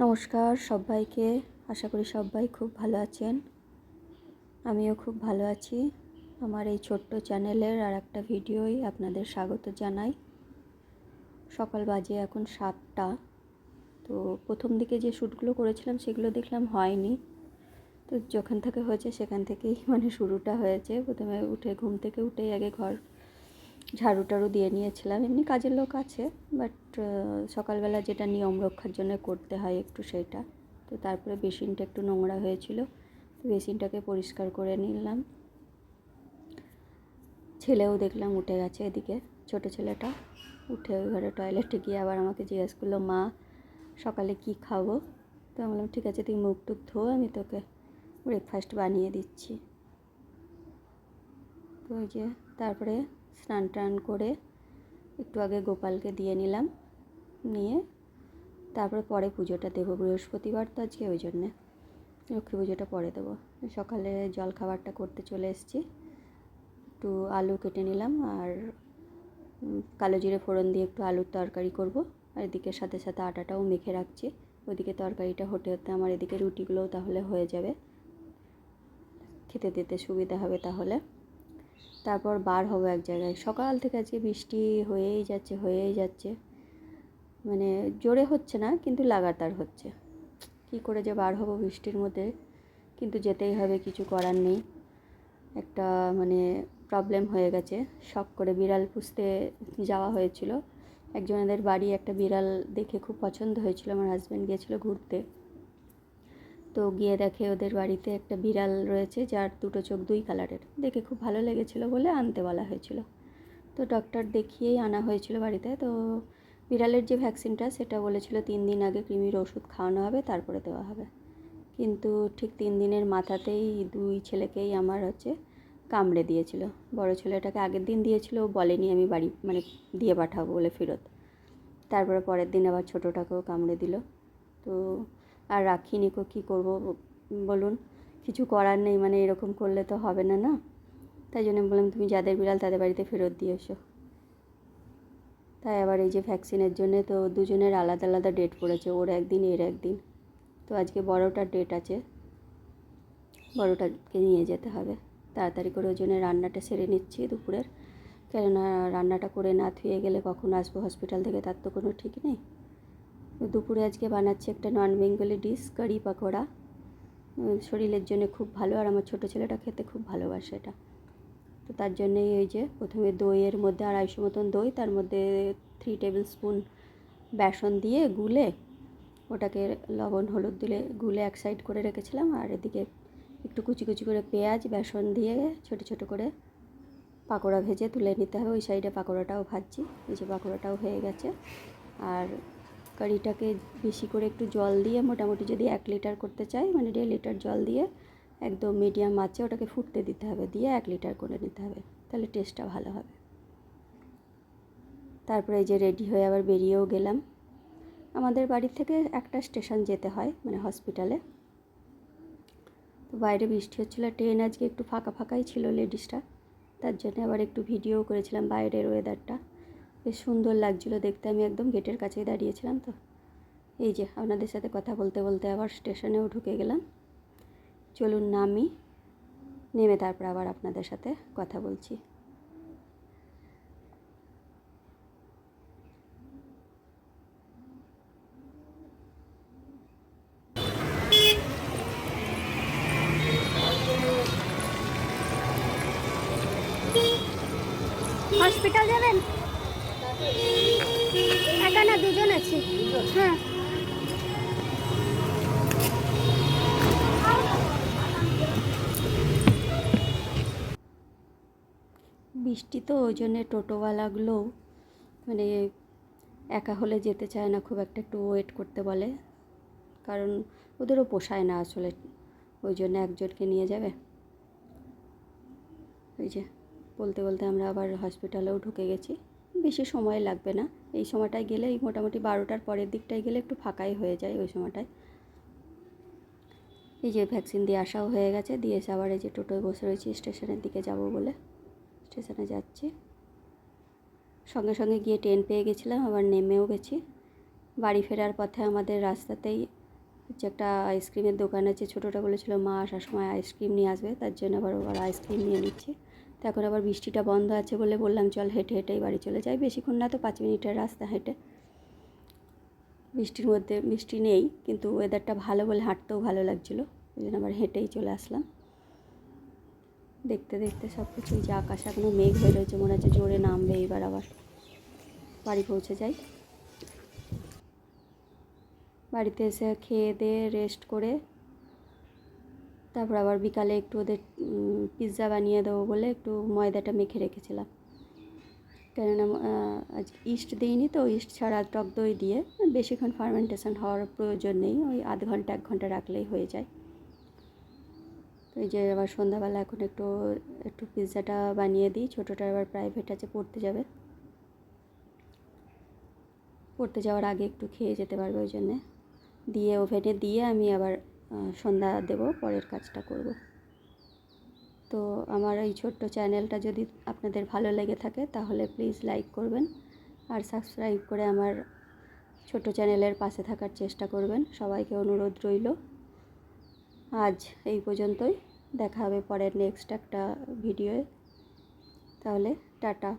নমস্কার সবাইকে। আশা করি সবাই খুব ভালো আছেন। আমিও খুব ভালো আছি। আমার এই ছোট্ট চ্যানেলের আর একটা ভিডিওই আপনাদের স্বাগত জানাই। সকাল বাজে এখন সাতটা। তো প্রথম দিকে যে শ্যুটগুলো করেছিলাম সেগুলো দেখলাম হয়নি। তো যখন থেকে হয়েছে সেখান থেকেই মানে শুরুটা হয়েছে। প্রথমে উঠে ঘুম থেকে উঠেই আগে ঘর ঝাড়ু টাড়ু দিয়ে নিয়েছিলাম। এমনি কাজের লোক আছে বাট সকালবেলা যেটা নিয়ম রক্ষার জন্য করতে হয় একটু সেটা। তো তারপরে বেসিনটা একটু নোংরা হয়েছিল, তো বেসিনটাকে পরিষ্কার করে নিলাম। ছেলেও দেখলাম উঠে গেছে এদিকে, ছোট ছেলেটা। উঠে ওই ঘরে টয়লেটে গিয়ে আবার আমাকে জিজ্ঞেস করল, মা, সকালে কি খাব? তো আমি বললাম, ঠিক আছে, তুই মুখ টুক ধো, আমি তোকে ব্রেকফাস্ট বানিয়ে দিচ্ছি। তো ওই যে, তারপরে স্নান টান করে একটু আগে গোপালকে দিয়ে নিলাম, নিয়ে তারপরে পরে পুজোটা দেবো। বৃহস্পতিবার তো আজকে ওই জন্যে। লক্ষ্মী পুজোটা পরে দেবো। সকালে জল খাবারটা করতে চলে এসেছি। একটু আলু কেটে নিলাম আর কালো জিরে ফোড়ন দিয়ে একটু আলুর তরকারি করব। আর এদিকে সাথে সাথে আটাটাও মেখে রাখছি। ওদিকে তরকারিটা হতে হতে আমার এদিকে রুটিগুলোও তাহলে হয়ে যাবে। খেতে দিতে সুবিধা হবে তাহলে। তারপর বার হব এক জায়গায়। সকাল থেকে আজকে বৃষ্টি হয়েই যাচ্ছে হয়েই যাচ্ছে। মানে জোরে হচ্ছে না, কিন্তু লাগাতার হচ্ছে। কি করে যে বার হব বৃষ্টির মধ্যে? কিন্তু যেতেই হবে, কিছু করার নেই। একটা মানে প্রবলেম হয়ে গেছে। শখ করে বিড়াল পুষতে যাওয়া হয়েছিল। একজনেদের বাড়ি একটা বিড়াল দেখে খুব পছন্দ হয়েছিল। আমার হাজব্যান্ড গিয়েছিল ঘুরতে। তো গিয়ে দেখে ওদের বাড়িতে একটা বিড়াল রয়েছে, যার দুটো চোখ দুই কালারের। দেখে খুব ভালো লেগেছিলো বলে আনতে বলা হয়েছিল। তো ডক্টর দেখিয়েই আনা হয়েছিল বাড়িতে। তো বিড়ালের যে ভ্যাকসিনটা সেটা বলেছিল তিন দিন আগে কৃমির ওষুধ খাওয়ানো হবে, তারপরে দেওয়া হবে। কিন্তু ঠিক তিন দিনের মাথাতেই দুই ছেলেকেই আমার হচ্ছে কামড়ে দিয়েছিল। বড় ছেলেটাকে আগের দিন দিয়েছিল বলেনি আমি বাড়ি মানে দিয়ে পাঠাবো বলে ফেরত। তারপরে পরের দিন আবার ছোটোটাকেও কামড়ে দিল। তো আর রাখিনি কো কী করব? বলুন, কিছু করার নেই মানে এরকম করলে তো হবে না না? তাই জন্য বললাম, তুমি যাদের বিড়াল তাদের বাড়িতে ফেরত দিয়ে এসো। তাই আবার এই যে ভ্যাকসিনের জন্য তো দুজনের আলাদা আলাদা ডেট পড়েছে, ওর একদিন, এর একদিন। তো আজকে বড়োটার ডেট আছে, বড়োটাকে নিয়ে যেতে হবে। তাড়াতাড়ি করে ওই জন্য রান্নাটা সেরে নিচ্ছি দুপুরের। কেননা রান্নাটা করে না থুয়ে গেলে কখন আসব হসপিটাল থেকে, তার তো কোনো ঠিক নেই। দুপুরে আজকে বানাচ্ছি একটা non Bengali dish curry pakora শরীরের জন্য খুব ভালো আর আমার ছোটো ছেলেটা খেতে খুব ভালোবাসে এটা। তো তার জন্যই ওই যে প্রথমে দইয়ের মধ্যে আড়াইশো মতন দই, তার মধ্যে থ্রি টেবিল স্পুন বেসন দিয়ে গুলে ওটাকে লবণ, হলুদ দিলে গুলে এক সাইড করে রেখেছিলাম আর এদিকে একটু কুচি কুচি করে পেঁয়াজ, বেসন দিয়ে ছোটো ছোটো করে পাকোড়া ভেজে তুলে নিতে হবে। ওই সাইডে পাকোড়াটাও ভাজছি। এই যে পাকোড়াটাও হয়ে গেছে। আর কারিটাকে বেশি করে একটু জল দিয়ে মোটামুটি যদি এক লিটার করতে চাই মানে দেড় লিটার জল দিয়ে একদম মিডিয়াম আঁচে ওটাকে ফুটতে দিতে হবে, দিয়ে এক লিটার করে নিতে হবে, তাহলে টেস্টটা ভালো হবে। তারপরে এই যে রেডি হয়ে আবার বেরিয়েও গেলাম। আমাদের বাড়ি থেকে একটা স্টেশন যেতে হয় মানে হসপিটালে তো বাইরে বৃষ্টি হচ্ছিল ট্রেন আজকে একটু ফাঁকা ফাঁকাই ছিল লেডিসটা তার জন্য আবার একটু ভিডিও করেছিলাম বাইরের ওয়েদারটা বেশ সুন্দর লাগছিল দেখতে। আমি একদম গেটের কাছেই দাঁড়িয়েছিলাম তো। এই যে, আপনাদের সাথে কথা বলতে বলতে আবার স্টেশনেও ঢুকে গেলাম। চলুন নামি নেমে তারপর আবার আপনাদের সাথে কথা বলছি। হসপিটাল যাবেন? হ্যাঁ। বৃষ্টি তো ওই জন্যে টোটোওয়ালাগুলোও মানে একা হলে যেতে চায় না খুব একটা একটু ওয়েট করতে বলে। কারণ ওদেরও পোষায় না আসলে ওই জন্য একজনকে নিয়ে যাবে। ওই যে বলতে বলতে আমরা আবার হসপিটালেও ঢুকে গেছি। বেশি সময় লাগবে না। এই সময়টায় গেলে এই মোটামুটি বারোটার পরের দিকটায় গেলে একটু ফাঁকাই হয়ে যায় ওই সময়টায়। এই যে ভ্যাকসিন দিয়ে আসাও হয়ে গেছে, দিয়ে এসে আবার এই যে টোটোয় বসে রয়েছি, স্টেশনের দিকে যাব বলে। স্টেশনে যাচ্ছি। সঙ্গে সঙ্গে গিয়ে ট্রেন পেয়ে গেছিলাম, আবার নেমেও গেছি। বাড়ি ফেরার পথে আমাদের রাস্তাতেই হচ্ছে একটা আইসক্রিমের দোকান আছে, ছোটোটা বলেছিল, মা আসার সময় আইসক্রিম নিয়ে আসবে। তার জন্য আবার আবার আইসক্রিম নিয়ে নিচ্ছি। তো এখন আবার বৃষ্টিটা বন্ধ আছে বলে বললাম, চল হেঁটে হেঁটেই বাড়ি চলে যাই। বেশিক্ষণ না তো, পাঁচ মিনিটের রাস্তা হেঁটে। বৃষ্টির মধ্যে, বৃষ্টি নেই, কিন্তু ওয়েদারটা ভালো বলে হাঁটতেও ভালো লাগছিল। ওই জন্য আবার হেঁটেই চলে আসলাম। দেখতে দেখতে সব কিছুই যে আকাশ এখনও মেঘ হয়ে রয়েছে, মনে হচ্ছে জোরে নামবে এবার আবার। বাড়ি পৌঁছে যাই। বাড়িতে এসে খেয়ে দিয়ে রেস্ট করে তারপর আবার বিকালে একটু ওদের পিৎজা বানিয়ে দেবো বলে একটু ময়দাটা মেখে রেখেছিলাম। কেননা আজ ইস্ট দিইনি তো, ইস্ট ছাড়া টক দই দিয়ে বেশিক্ষণ ফার্মেন্টেশন হওয়ার প্রয়োজন নেই, ওই আধ ঘণ্টা, এক ঘণ্টা রাখলেই হয়ে যায়। তো এই যে আবার সন্ধ্যাবেলা এখন একটু একটু পিৎজাটা বানিয়ে দিই, ছোটোটা আবার প্রাইভেট আছে, পড়তে যাবে। পড়তে যাওয়ার আগে একটু খেয়ে যেতে পারবে ওই জন্যে। দিয়ে ওভেনে দিয়ে আমি আবার সন্ধ্যা দেব, পরের কাজটা করব। তো আমার এই ছোট্ট চ্যানেলটা যদি আপনাদের ভালো লেগে থাকে, তাহলে প্লিজ লাইক করবেন আর সাবস্ক্রাইব করে আমার ছোট চ্যানেলের পাশে থাকার চেষ্টা করবেন। সবাইকে অনুরোধ রইল। আজ এই পর্যন্তই। দেখা হবে পরের নেক্সট একটা ভিডিওয়ে তাহলে টাটা।